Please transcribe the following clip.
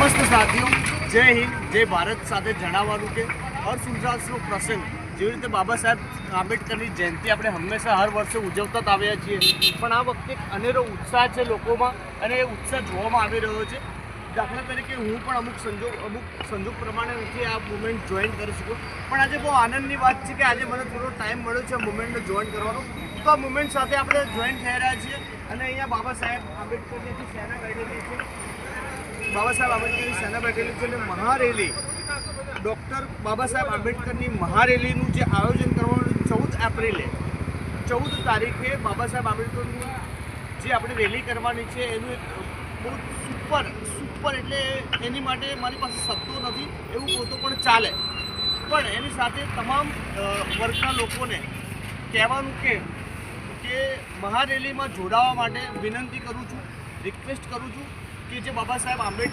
સમસ્ત સાથીઓ, જય હિન્દ, જય ભારત સાથે જણાવવાનું કે હર્ષ પ્રસંગ જેવી રીતે બાબા સાહેબ આંબેડકરની જયંતિ આપણે હંમેશા હર વર્ષે ઉજવતા આવ્યા છીએ. પણ આ વખતે અનેરો ઉત્સાહ છે લોકોમાં અને એ ઉત્સાહ જોવામાં આવી રહ્યો છે. દાખલા તરીકે હું પણ અમુક સંજોગ અમુક સંજોગ પ્રમાણે નથી આ મુમેન્ટ જોઈન કરી શકું પણ આજે બહુ આનંદની વાત છે કે આજે મને થોડો ટાઈમ મળ્યો છે આ મુવમેન્ટને જોઈન કરવાનો. તો આ મુમેન્ટ સાથે આપણે જોઈન થઈ રહ્યા છીએ અને અહીંયા બાબા સાહેબ આંબેડકરની જે સેના બાબા સાહેબ આંબેડકરની સેના બેઠેલી છે મહારેલી. ડૉક્ટર બાબા સાહેબ આંબેડકરની મહારેલીનું જે આયોજન કરવાનું ચૌદ એપ્રિલે. ચૌદ તારીખે બાબા સાહેબ આંબેડકરની જે આપણે રેલી કરવાની છે, એનું એક બહુ સુપર સુપર એટલે એની માટે મારી પાસે શબ્દો નથી, એવું પોતો પણ ચાલે. પણ એની સાથે તમામ વર્ગના લોકોને કહેવાનું કે કે મહારેલીમાં જોડાવા માટે વિનંતી કરું છું, રિક્વેસ્ટ કરું છું કે જે બાબા સાહેબ આંબેડકર